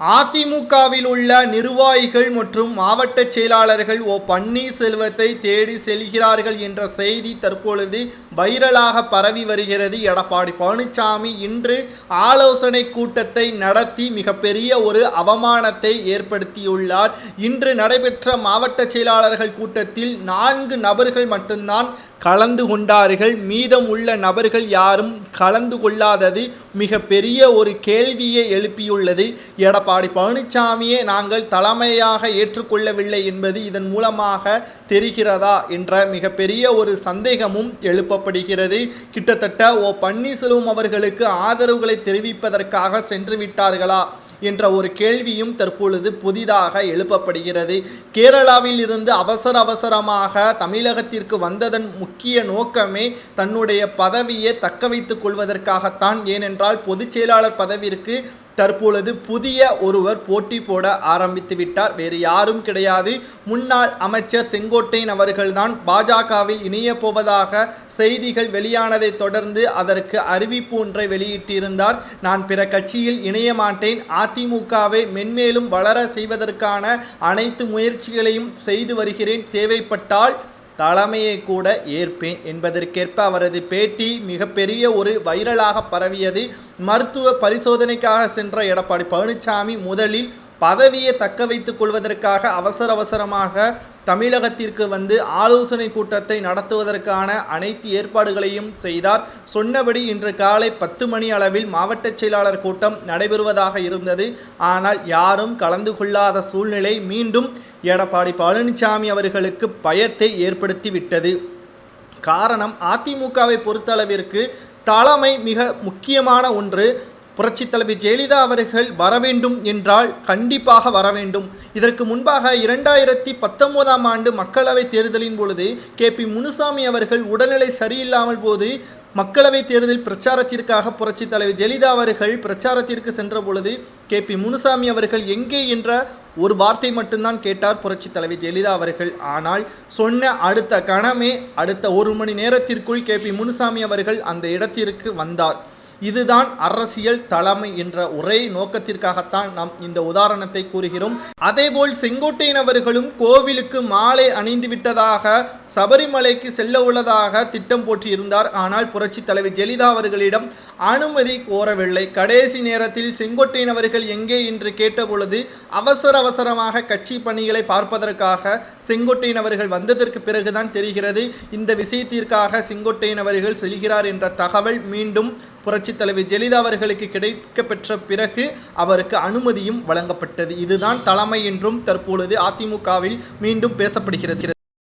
அதிமுகவில் உள்ள நிர்வாகிகள் மற்றும் மாவட்ட செயலாளர்கள் ஓ பன்னீர்செல்வத்தை தேடி செல்கிறார்கள் என்ற செய்தி தற்பொழுது வைரலாக பரவி வருகிறது. எடப்பாடி பழனிசாமி இன்று ஆலோசனை கூட்டத்தை நடத்தி மிகப்பெரிய ஒரு அவமானத்தை ஏற்படுத்தியுள்ளார். இன்று நடைபெற்ற மாவட்ட செயலாளர்கள் கூட்டத்தில் நான்கு நபர்கள் மட்டும்தான் கலந்து கொண்டார்கள். மீதம் உள்ள நபர்கள் யாரும் கலந்து கொள்ளாதது மிக பெரிய ஒரு கேள்வியை எழுப்பியுள்ளது. எடப்பாடி பழனிசாமியே நாங்கள் தலைமையாக ஏற்றுக்கொள்ளவில்லை என்பது இதன் மூலமாக தெரிகிறதா? என்ற மிகப்பெரிய ஒரு சந்தேகமும் எழுப்பப்படுகிறது. கிட்டத்தட்ட ஓ பன்னீர்செல்வம் அவர்களுக்கு ஆதரவுகளை தெரிவிப்பதற்காக சென்று விட்டார்களா? என்ற ஒரு கேள்வியும் தற்பொழுது புதிதாக எழுப்பப்படுகிறது. கேரளாவில் இருந்து அவசர அவசரமாக தமிழகத்திற்கு வந்ததன் முக்கிய நோக்கமே தன்னுடைய பதவியை தக்க வைத்துக் கொள்வதற்காகத்தான். ஏனென்றால் பொதுச் செயலாளர் பதவிற்கு தற்பொழுது புதிய ஒருவர் போட்டி போட ஆரம்பித்து விட்டார். வேறு யாரும் கிடையாது. முன்னாள் அமைச்சர் செங்கோட்டையன் அவர்கள்தான் பாஜகவில் இணையப்போவதாக செய்திகள் வெளியானதை தொடர்ந்து அதற்கு அறிவிப்பு ஒன்றை வெளியிட்டிருந்தார். நான் பிற கட்சியில் இணைய மாட்டேன். அதிமுகவை மென்மேலும் வளர செய்வதற்கான அனைத்து முயற்சிகளையும் செய்து வருகிறேன். தேவைப்பட்டால் தலைமையை கூட ஏற்பேன் என்பதற்கேற்ப அவரது பேட்டி மிகப்பெரிய ஒரு வைரலாக பரவியது. மருத்துவ பரிசோதனைக்காக சென்ற எடப்பாடி பழனிசாமி முதலில் பதவியை தக்க வைத்துக் கொள்வதற்காக அவசர அவசரமாக தமிழகத்திற்கு வந்து ஆலோசனை கூட்டத்தை நடத்துவதற்கான அனைத்து ஏற்பாடுகளையும் செய்தார். சொன்னபடி இன்று காலை பத்து மணி அளவில் மாவட்ட செயலாளர் கூட்டம் நடைபெறுவதாக இருந்தது. ஆனால் யாரும் கலந்து கொள்ளாத சூழ்நிலை மீண்டும் எடப்பாடி பழனிசாமி அவர்களுக்கு பயத்தை ஏற்படுத்திவிட்டது காரணம் அதிமுகவை பொறுத்தளவிற்கு தலைமை மிக முக்கியமான ஒன்று புரட்சித் தலைவி ஜெயலலிதா அவர்கள் வர வேண்டும் என்றால் கண்டிப்பாக வர வேண்டும். இதற்கு முன்பாக இரண்டாயிரத்தி பத்தொன்பதாம் ஆண்டு மக்களவைத் தேர்தலின் பொழுது கே. பி. முனுசாமி அவர்கள் உடல்நிலை சரியில்லாமல் போது மக்களவைத் தேர்தல் பிரச்சாரத்திற்காக புரட்சித் தலைவர் ஜெயலலிதா அவர்கள் பிரச்சாரத்திற்கு சென்ற பொழுது கே. பி. முனுசாமி அவர்கள் எங்கே என்ற ஒரு வார்த்தை மட்டும்தான் கேட்டார் புரட்சித் தலைவி ஜெயலலிதா அவர்கள். ஆனால் சொன்ன அடுத்த கணமே அடுத்த ஒரு மணி நேரத்திற்குள் கே. பி. முனுசாமி அவர்கள் அந்த இடத்திற்கு வந்தார். இதுதான் அரசியல் தலைமை என்ற ஒரே நோக்கத்திற்காகத்தான் நாம் இந்த உதாரணத்தை கூறுகிறோம். அதேபோல் செங்கோட்டையன் அவர்களும் கோவிலுக்கு மாலை அணிந்து விட்டதாக சபரிமலைக்கு செல்ல உள்ளதாக திட்டம் போட்டியிருந்தார் ஆனால் புரட்சி தலைவி ஜெயலலிதா அவர்களிடம் அனுமதி கோரவில்லை. கடைசி நேரத்தில் செங்கோட்டையன் அவர்கள் எங்கே என்று கேட்டபொழுது அவசர அவசரமாக கட்சி பணிகளை பார்ப்பதற்காக செங்கோட்டையன் அவர்கள் வந்ததற்கு பிறகுதான் தெரிகிறது. இந்த விஷயத்திற்காக செங்கோட்டையன் அவர்கள் செல்கிறார் என்ற தகவல் மீண்டும் புரட்சி புரட்சித் தலைவர் ஜெயலலிதா அவர்களுக்கு கிடைக்கப்பெற்ற பிறகு அவருக்கு அனுமதியும் வழங்கப்பட்டது. இதுதான் தலைமை என்றும் தற்பொழுது அதிமுகவில் மீண்டும் பேசப்படுகிறது.